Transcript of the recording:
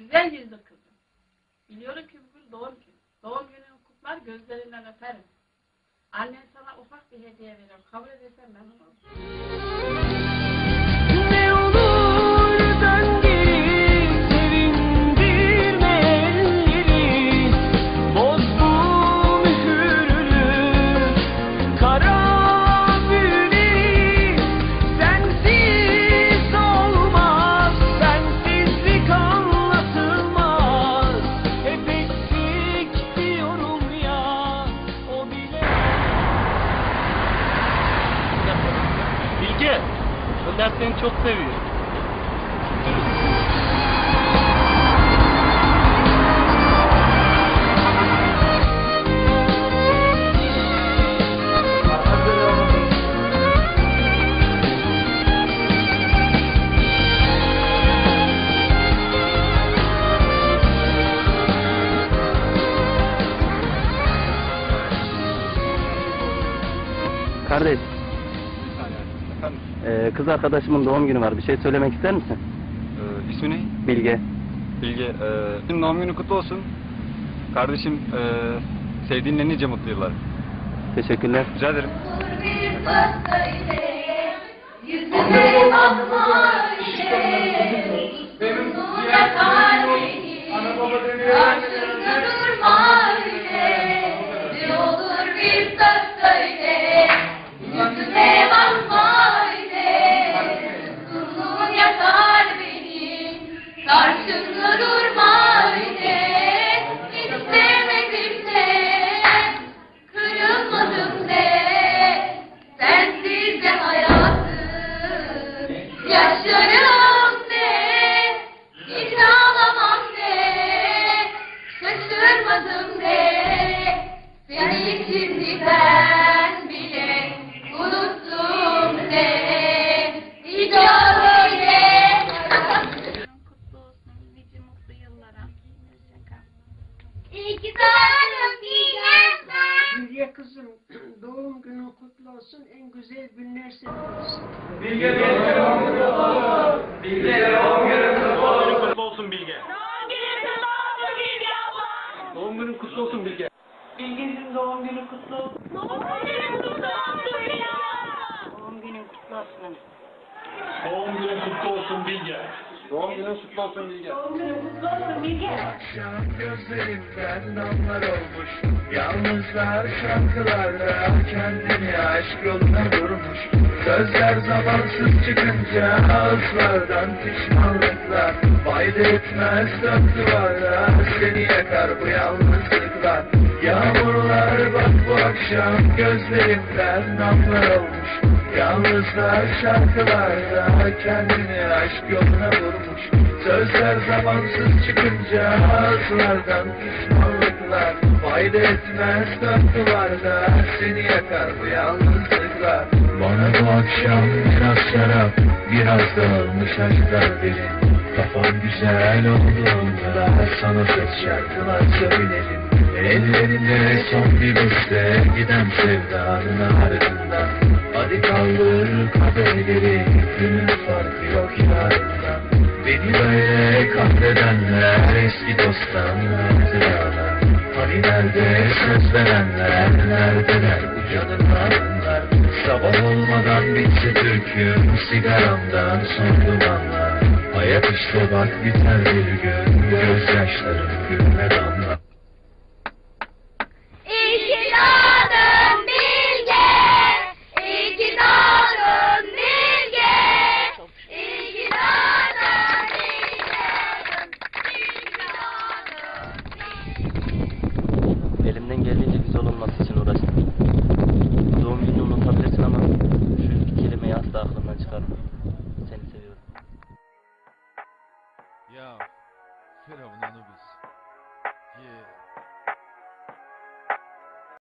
Güzel yüzlü kızım. Biliyorum ki bugün doğum günü. Doğum gününü kutlar gözlerinden öperim. Annen sana ufak bir hediye veriyor. Kabul edersen memnun olurum. Önder seni çok seviyor. Kardeş, Efendim, e, kız arkadaşımın doğum günü var. Bir şey söylemek ister misin? e, ismi ne? Bilge. Bilge. E, senin doğum günü kutlu olsun. Kardeşim, e, sevdiğinle nice mutlu yıllar. Teşekkürler. Rica ederim. Yüzüme bakma Ki doğdun Bilge. Kızım doğum günün kutlu olsun. En güzel günler senin olsun. Kutlu olsun Bilge. Doğum günün kutlu olsun Bilge. Bilge'nin doğum günü kutlu olsun. Doğum günün kutlu olsun Bilge. Doğum günün kutlu olsun Bilge. Akşam gözlerimden damlar olmuş. Yalnızlar şarkılarla kendini aşk yoluna durmuş. Sözler zamansız çıkınca ağızlardan pişmanlıklar. Fayda etmez dört duvarlar Seni yakar bu yalnızlıklar. Yağmurlar bak bu akşam gözlerimden damlar olmuş Yalnızlar şarkılarla kendini aşk yoluna durmuş Sözler zamansız çıkınca ağızlardan pişmanlıklar Fayda etmez duvarda seni yakar bu yalnızlıklar. Bana bu akşam biraz şarap biraz dağılmış aşklar verin Kafam güzel olduğunda sana ses şarkılar söylerim. Ellerinde son bir beste giden sevdanın ardından Hadi kaldır kaderleri günün farkı yok yarından Beni böyle kahredenler eski dosttan hatıralar Hani nerede söz verenler neredeler bu canın anlar Sabah olmadan bitse türküm sigaramdan son dumanlar. Hayat işte bak biter bir gün gözyaşlarım gülme damlar Ya Firavun Anubis. Ye